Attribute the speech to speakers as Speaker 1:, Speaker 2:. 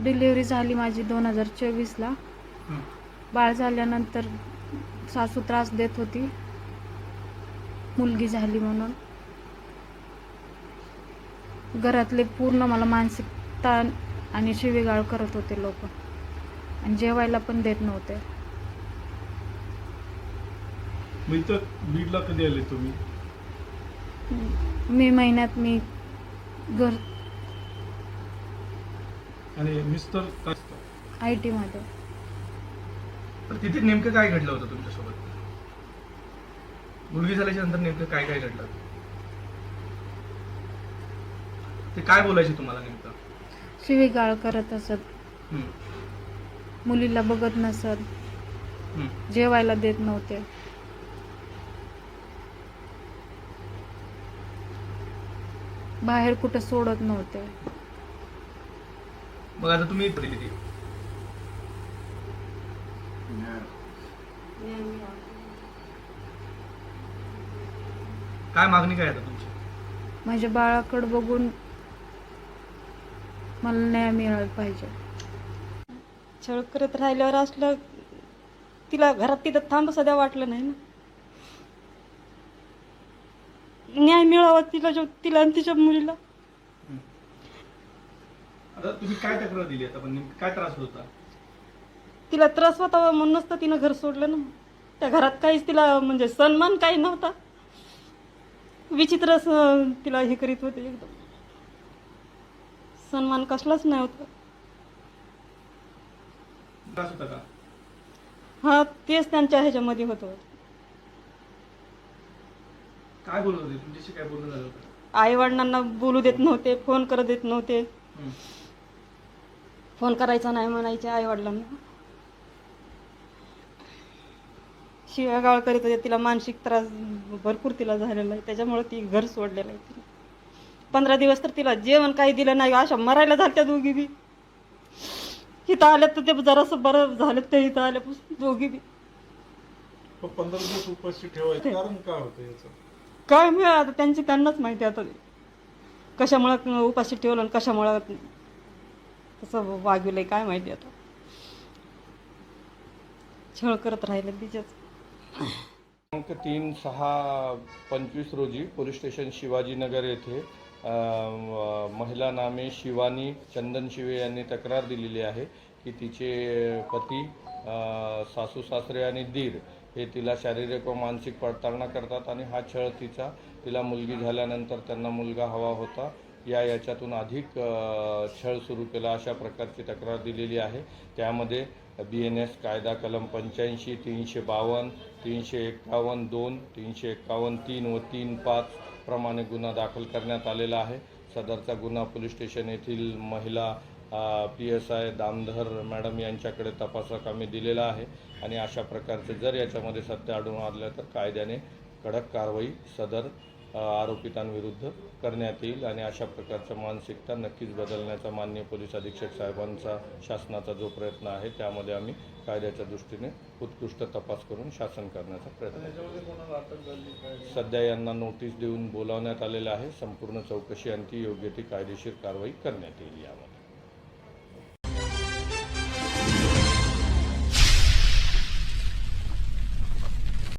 Speaker 1: Delivery झाली माझी दोन हजार चोवीसला. बाळ झाल्यानंतर सासू त्रास देत होती. मुलगी झाली म्हणून. घरातले पूर्ण मला मानसिक ताण आणि शिवीगाळ करत होते लोक. आणि जेवायला पण देत नव्हते.
Speaker 2: बीडला कधी आले तुम्ही?
Speaker 1: मे महिन्यात मी घर
Speaker 2: आणि मिस्टर काय असतं?
Speaker 1: आय टीमध्ये
Speaker 3: तर तिथे नेमकं काय घडलं होतं तुमच्यासोबत? मुलगी झाल्याच्यानंतर नेमकं काय काय घडलं? ते काय बोलायचे तुम्हाला नेमकं?
Speaker 1: शिवीगाळ करत असत. मुलीला बघत नसत. जेवायला देत नव्हते. बाहेर कुठं सोडत नव्हते.
Speaker 3: मग आता तुम्ही किती काय मागणी काय आता तुमची?
Speaker 1: माझ्या बाळाकडे बघून मला न्याय मिळाला पाहिजे.
Speaker 4: छळ करत राहिल्यावर असलं तिला घरात तिथं थांब सध्या वाटलं नाही ना. न्याय मिळावा तिला जो तिला आणि तिच्या मुलीला.
Speaker 3: आता तुम्ही काय तक्रार दिली? आता पण नेमकं काय त्रास होता?
Speaker 4: तिला त्रास होता म्हणूनच तर तिनं घर सोडलं ना. त्या घरात काहीच तिला म्हणजे सन्मान काही नव्हता. विचित्र तिला हे करीत होते एकदम. सन्मान कसलाच नाही होता.
Speaker 3: त्रास होता का?
Speaker 4: हा तेच त्यांच्या ह्याच्यामध्ये होतं.
Speaker 3: काय बोलत होते? तुमच्याशी काय बोलणं झालं होतं?
Speaker 4: आई वडिलांना बोलू देत नव्हते फोन करत देत नव्हते. फोन करायचा नाही म्हणायचे आई वडिलांना शिवागाळ करीत होते तिला मानसिक त्रास भरपूर तिला झालेला आहे त्याच्यामुळे ती घर सोडलेलं आहे तिने पंधरा दिवस तर तिला जेवण काही दिलं नाही अशा मरायला झाल्या दोघी बी. इथं आल्या तर ते जरासं बरं झालं ते इथं आल्यापासून दोघी बी.
Speaker 2: पंधरा दिवस उपाशी ठेवायचं कारण काय होतं याचं?
Speaker 4: काय मिळालं आता त्यांची त्यांनाच माहिती आता. कशामुळं उपाशी ठेवलं आणि कशामुळं तसं आहे काय माहिती आता. छळ करत राहिलं तिच्याच
Speaker 5: क्रमांक तीन सहा पंचवीस रोजी पोलीस स्टेशन शिवाजीनगर येथे महिला नामे शिवानी चंदन शिवे यांनी तक्रार दिलेली आहे की तिचे पती सासू सासरे आणि दीर हे तिला शारीरिक व मानसिक पडताळणा करतात आणि हा छळ तिचा तिला मुलगी झाल्यानंतर त्यांना मुलगा हवा होता. या याच्यातून अधिक छळ सुरू केला अशा प्रकारची तक्रार दिलेली आहे. त्यामध्ये बी एन एस कायदा कलम पंच्याऐंशी तीनशे बावन्न तीनशे एक्कावन्न दोन तीनशे एक्कावन्न तीन व तीन पाच प्रमाणे गुन्हा दाखल करण्यात आलेला आहे. सदरचा गुन्हा पोलीस स्टेशन येथील महिला P S I Damdhar madam यांच्याकडे तपासकामी दिलेला आहे आणि अशा प्रकारचे जर याच्यामध्ये सत्य आढळून आलं तर कायद्याने कडक कारवाई सदर आरोपितांविरुद्ध करण्यात येईल आणि अशा प्रकारच्या मानसिकता नक्कीच बदलण्याचा माननीय पोलीस अधीक्षक साहेबांचा शासनाचा जो प्रयत्न आहे त्यामध्ये आम्ही कायद्याच्या दृष्टीने उत्कृष्ट तपास करून शासन करण्याचा प्रयत्न. सध्या यांना नोटीस देऊन बोलावण्यात आलेलं आहे संपूर्ण चौकशी आणि ती योग्य ती कायदेशीर कारवाई करण्यात येईल यामध्ये